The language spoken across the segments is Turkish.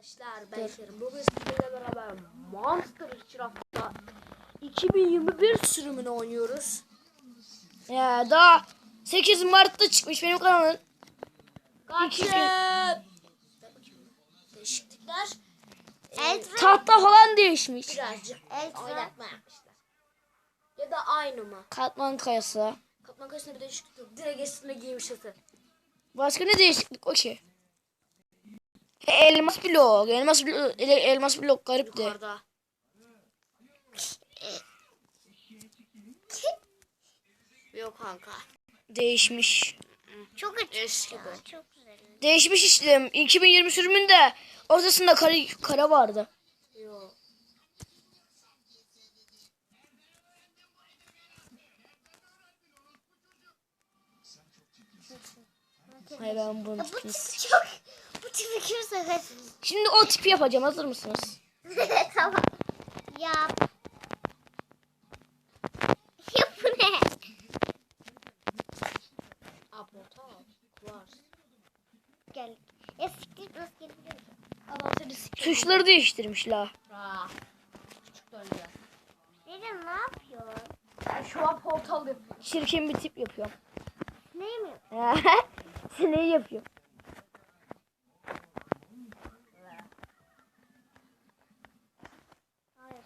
arkadaşlar ben Kerim. Bugün sizlerle beraber Monster Craft'ta 2021 sürümünü oynuyoruz. Ya daha 8 Mart'ta çıkmış benim kanalım. Kaçın! Değişiklikler Eltra. Tahta falan değişmiş. birazcık Eltra. oynatma yapmışlar. Ya da aynı mı? Katman kayası. Kaplan kaşında bir değişiklik yok. Direkt üstüne giymiş atı. Başka ne değişiklik o ki? He, elmas blok. Elmas blok, elmas blok garipti. Yukarıda. Yok kanka. Değişmiş. Çok açık. Eski ya, bu. Çok güzel. Değişmiş işte. 2020 sürümünde ortasında kara, kara vardı. Yok. Hayır ben bunu Ya bu tipini tip s- çok. Tipi kim seversin? Şimdi o tipi yapacağım. Hazır mısınız? tamam. Yap. Yap bu ne? Aa portal. Var. Gel. Ya siktir nasıl gelebilir? Sikiyor. Tuşları. Aa. Küçük dönüyor. Dedim ne yapıyor? Ben şu an portal yapıyorum. Çirkin bir tip yapıyorum. Ne mi? Sen ne yapıyorsun? Hayır.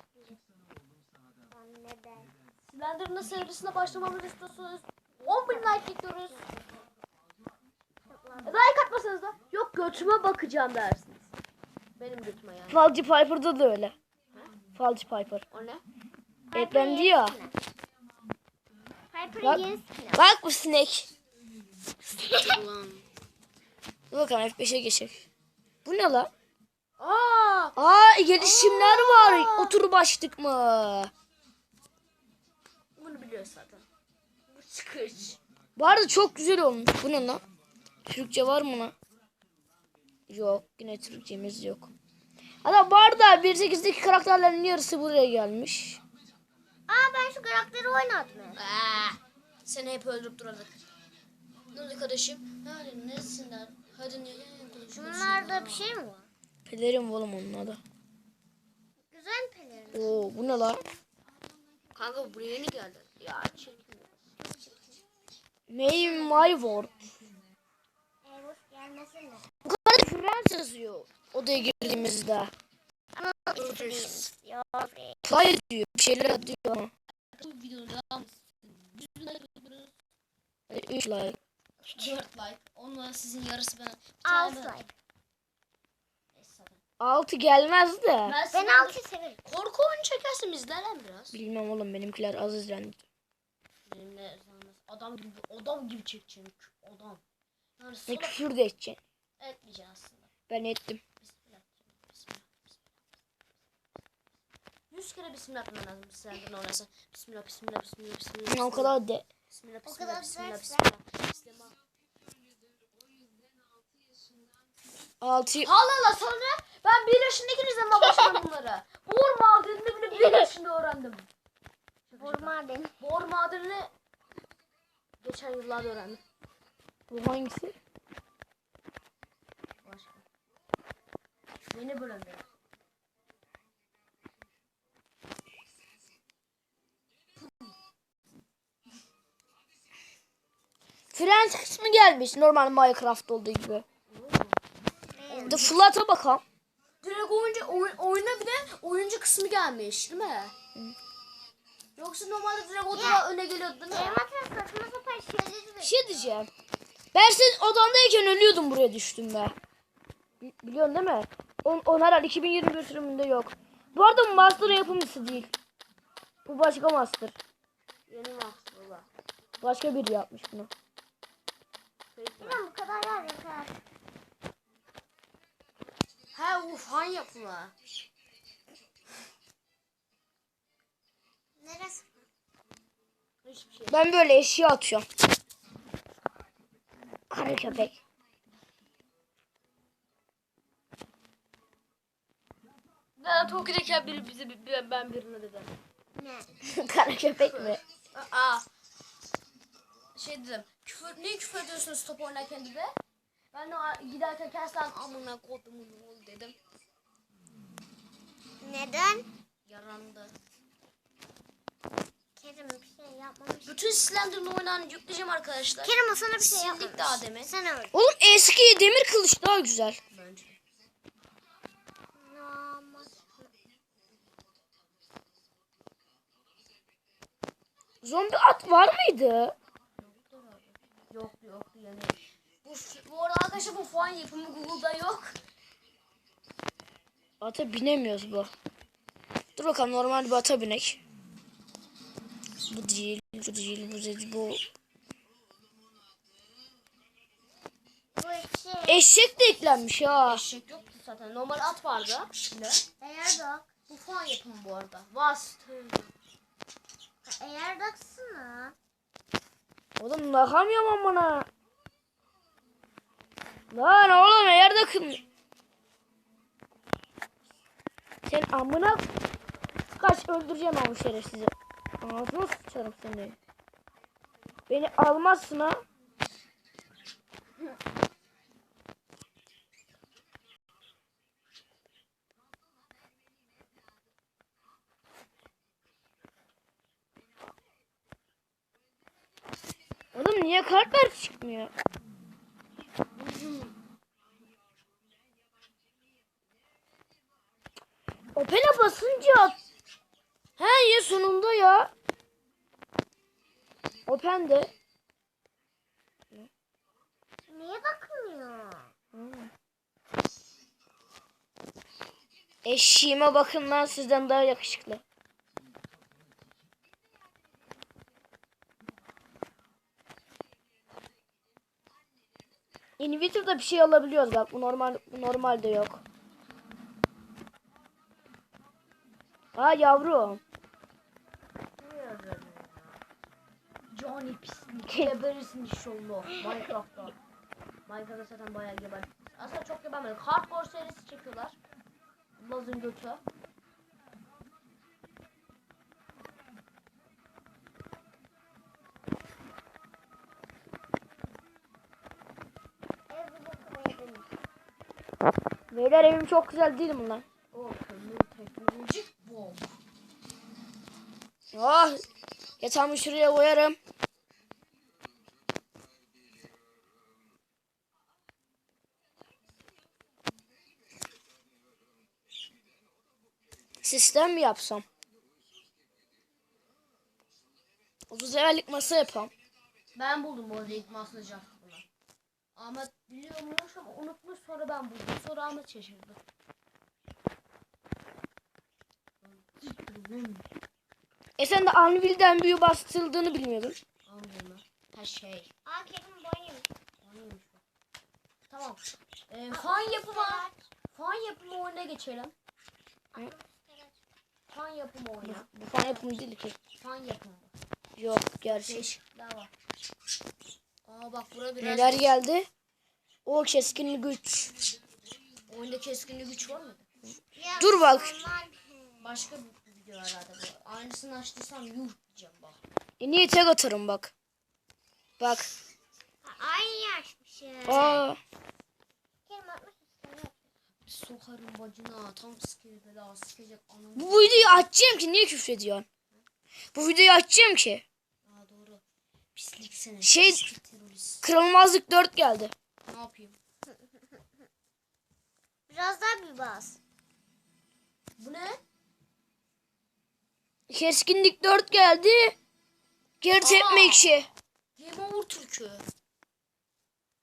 Ben neden? Slenderman serisine başlamamızı istiyorsanız 10 bin like bekliyoruz. Like atmasanız da yok götüme bakacağım dersiniz. Benim götüme yani. Falcı Piper'da da öyle. Falcı Piper. O ne? Eklendi ya. Bak. yeni skin'i. Bak bu sinek. Ulan. Dur bakalım F5'e geçecek. Bu ne lan? Aa! Aa gelişimler var. Otur başlık mı? Bunu biliyoruz zaten. Bu çıkış. Bu arada çok güzel olmuş. Bu ne lan? Türkçe var mı lan? Yok. Yine Türkçemiz yok. Hatta bu arada 1.8'deki karakterlerin yarısı buraya gelmiş. Aa ben şu karakteri oynatmıyorum. Aa! Seni hep öldürüp duradık. Ne oldu kardeşim? Hadi nesinler? Hadi niye? Bunlarda bir şey mi var? Pelerin oğlum onun adı. Güzel pelerin. Oo bu ne lan? Kanka bu buraya yeni geldi. Ya çirkin. May my word. Bu kadar Frans yazıyor. Odaya girdiğimizde. Hayır diyor. Bir şeyler diyor ama. Bu videoda devam 3 like. 4 like. Onunla sizin yarısı tane ben- like. 6 gelmez de. Ben, Ben altı severim. Korku oyunu çekersin izlerler biraz. Bilmem oğlum benimkiler az izlendi. Benimle izlenmez. Adam gibi adam gibi çekeceğim. Adam. Yani Ne sonra küfür de edeceksin. etmeyeceğim aslında. Ben ettim. Bismillah. Bismillah. Bismillah. Yüz kere bismillah demen lazım. Senden oynasın. Bismillah, bismillah, bismillah, bismillah. O kadar de. Bismillah, O bismillah, kadar bismillah, bismillah. Bismillah. 6 Allah Allah sonra ben bir yaşındakinizden de başladım bunlara. Bor madenini bile bir yaşında öğrendim. Vurma beni. Bor madenini geçen yıllarda öğrendim. bu hangisi? Başka. Yeni bölümde. Frans kısmı gelmiş normal Minecraft olduğu gibi. De Flat'a bakalım. Direkt oyuncu oy- oyuna bir de oyuncu kısmı gelmiş değil mi? Yoksa normalde direkt o da öne geliyordu değil mi? Elmasın saçma sapan şeyleri Bir şey diyeceğim. Ben senin odandayken ölüyordum buraya düştüm be. Bi- Biliyorsun değil mi? On, on herhalde 2021 sürümünde yok. Bu arada bu Master'ın yapımcısı değil. Bu başka Master. Yeni Master baba. Başka biri yapmış bunu. Tamam bu kadar yer fan yapımı. Neresi? Hiçbir şey. Ben böyle eşya atıyorum. Kara köpek. Ben Tokyo'dayken biri bize bir- ben birine dedim. Ne? Kara köpek mi? Aa. Şey dedim. Küfür, niye küfür ediyorsunuz top oynarken dedi. Ben de giderken keslen amına kodumun oğlu dedim. Neden? Yarandı. Kerem bir şey yapmamış. Bütün Slenderman oyunlarını yükleyeceğim arkadaşlar. Kerem o sana bir şey Sildik yapmamış. daha demin. Sen öyle. Oğlum eski demir kılıç daha güzel. Bence. Namaz. Zombi at var mıydı? Yok yok yani. Bu, bu arada arkadaşlar bu fon yapımı Google'da yok. Ata binemiyoruz bu. Dur bakalım normal bir ata binek. Bu değil, bu değil, bu değil, bu. Bu. Eşek de eklenmiş ha. Eşek yoktu zaten. Normal at vardı. Ne? Eğer bak. Bu fon yapımı bu arada. Vast. Eğer baksana. Oğlum bakamıyorum bana. Lan oğlum eğer de Sen amına kaç öldüreceğim ama şerefsizi. Ağzına sıçarım seni. Beni almazsın ha. Oğlum niye kartlar çıkmıyor? Opel'e basınca He ya sonunda ya. Open de. Niye bakmıyor? Eşiğime bakın lan sizden daha yakışıklı. Inverter'da bir şey alabiliyoruz bak bu normal bu normalde yok. Aa yavrum. Johnny pislik. Geberirsin inşallah. Minecraft'ta. Minecraft'ta zaten bayağı geber. Aslında çok gebermedik. Hardcore serisi çekiyorlar. Laz'ın götü. Beyler evim çok güzel değil mi lan? O kömür teknolojik bomb. Ah yatağımı şuraya koyarım. Sistem mi yapsam? 30 levellik masa yapam. Ben buldum bu arada ilk masajı bunu. Ahmet biliyormuş ama unutmuş sonra ben buldum. Sonra Ahmet şaşırdı. E sen de Anvil'den büyü bastıldığını bilmiyordun. Anladın Her şey. Aa. Anlıyormuş bu. Tamam. Ee, fan yapımı. Fan yapımı oyuna geçelim. Fan yapımı oyunu. Bu fan yapımı değil ki. Fan yapımı. Yok gerçek. Değişiklikler var. Aa bak burada biraz Neler geldi? O keskin güç. oyunda keskinlik güç var mı? Ya, Dur bak. Başka bir video herhalde bu. Aynısını açtıysam yuh diyeceğim bak. En iyi tek atarım bak. Bak. Aynı yaşmışız. Aa. Sokarım bacına tam sikeri bela sikecek anam. Bu videoyu açacağım ki niye küfrediyorsun? Bu videoyu açacağım ki. Aa doğru. Pislik seni. Şey- Pislik terörist. Kırılmazlık 4 geldi. Ne yapayım? Biraz daha bir bas. Bu ne? Keskinlik 4 geldi. Geri tepme ekşi. Game Over Türk'ü.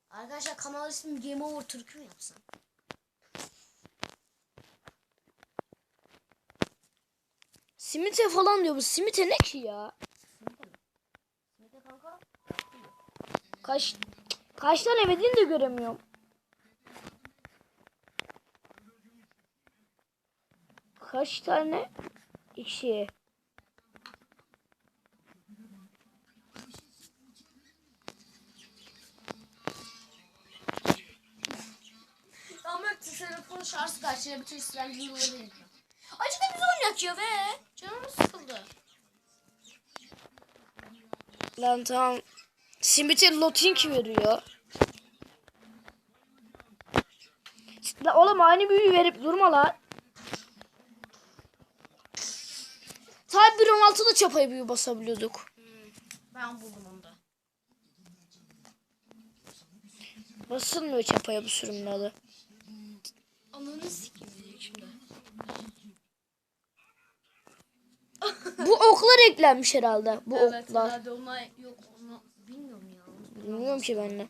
Arkadaşlar kanal ismi Game Over Türk'ü mü yapsam? Simite falan diyor bu. Simite ne ki ya? Ne de kanka? Kaç kaç tane verdiğini de göremiyorum. Kaç tane ekşi? Ama telefon şarjı kaç ya bütün İsrail yılları değil. Acıda biz oynayak ya be. Canım sıkıldı. Lan tamam. Simite loting veriyor. La oğlum aynı büyüyü verip durma lan. Tabi 1.16'da çapayı büyü basabiliyorduk. Ben buldum onu da. Basılmıyor çapaya bu sürümün adı. Ananı sikeyim şimdi. Bu oklar eklenmiş herhalde. Bu Evet oklar. herhalde ona yok onu bilmiyorum ya. Bilmiyorum ki ben de.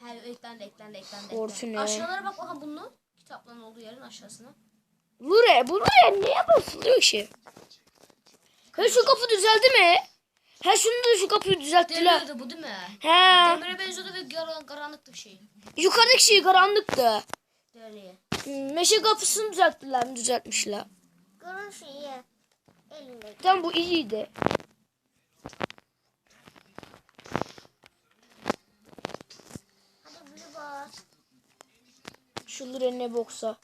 Her eklendi eklendi eklendi. Ortu eklendi. ne? Aşağılara bak bakalım bunun. Kitapların olduğu yerin aşağısına. Buraya, buraya niye basılıyor ki? He şu kapı düzeldi mi? He şunu da şu kapıyı düzelttiler. Demirdi bu değil mi? He. Demire benziyordu ve gar karanlıktı bir şey. Yukarıdaki şey karanlıktı. Deriye. Meşe kapısını düzelttiler mi? Düzeltmişler. Görün şeyi. Elinde. Tam bu iyiydi. Hadi bas. Şunları ne boksa.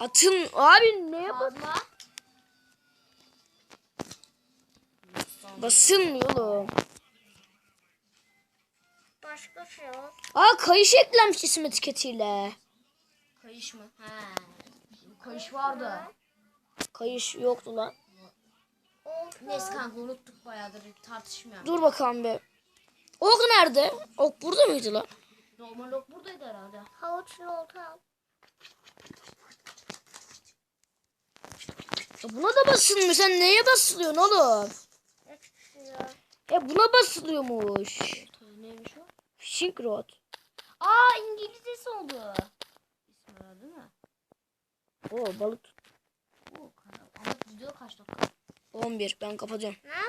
Atın abi neye bak? Basılmıyor oğlum. Başka şey yok. Aa kayış eklenmiş isim etiketiyle. Kayış mı? He. Kayış vardı. Kayış yoktu lan. Neyse kanka unuttuk bayağıdır tartışmıyorum. Dur bakalım bir. Ok nerede? Ok burada mıydı lan? Normal ok buradaydı herhalde. Havuçlu oldu al. Ya buna da basılmıyor. Sen neye basılıyorsun oğlum? Ya buna basılıyormuş. Neymiş o? Fishing rod. Aa İngilizcesi oldu. İsmi var değil mi? Oo balık. tut- Oo, kanka. Ama video kaç dakika? 11 ben kapatacağım. Ne